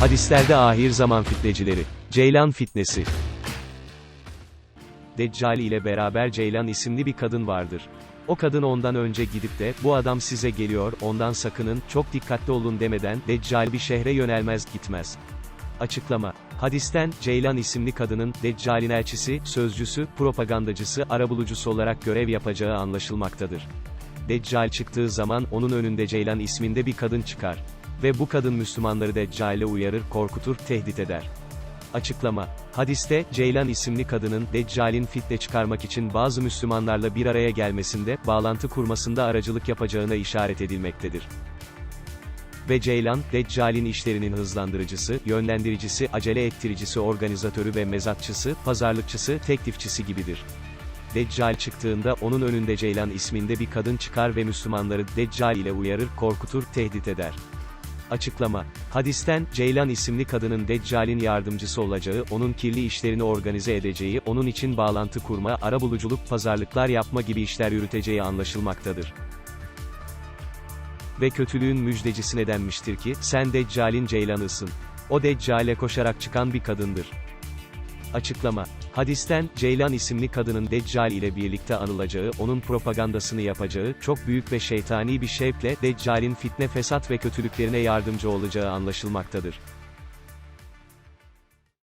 Hadislerde ahir zaman fitnecileri. Ceylan fitnesi. Deccal ile beraber Ceylan isimli bir kadın vardır. O kadın ondan önce gidip de, bu adam size geliyor, ondan sakının, çok dikkatli olun demeden, Deccal bir şehre yönelmez, gitmez. Açıklama. Hadisten, Ceylan isimli kadının, Deccal'in elçisi, sözcüsü, propagandacısı, arabulucusu olarak görev yapacağı anlaşılmaktadır. Deccal çıktığı zaman, onun önünde Ceylan isminde bir kadın çıkar. Ve bu kadın Müslümanları Deccal'e uyarır, korkutur, tehdit eder. Açıklama. Hadiste, Ceylan isimli kadının, Deccal'in fitne çıkarmak için bazı Müslümanlarla bir araya gelmesinde, bağlantı kurmasında aracılık yapacağına işaret edilmektedir. Ve Ceylan, Deccal'in işlerinin hızlandırıcısı, yönlendiricisi, acele ettiricisi, organizatörü ve mezatçısı, pazarlıkçısı, teklifçisi gibidir. Deccal çıktığında onun önünde Ceylan isminde bir kadın çıkar ve Müslümanları Deccal ile uyarır, korkutur, tehdit eder. Açıklama. Hadisten, Ceylan isimli kadının Deccal'in yardımcısı olacağı, onun kirli işlerini organize edeceği, onun için bağlantı kurma, arabuluculuk, pazarlıklar yapma gibi işler yürüteceği anlaşılmaktadır. Ve kötülüğün müjdecisine denmiştir ki, sen Deccal'in Ceylan'ısın. O Deccal'e koşarak çıkan bir kadındır. Açıklama. Hadisten, Ceylan isimli kadının Deccal ile birlikte anılacağı, onun propagandasını yapacağı, çok büyük ve şeytani bir şevkle, Deccal'in fitne fesat ve kötülüklerine yardımcı olacağı anlaşılmaktadır.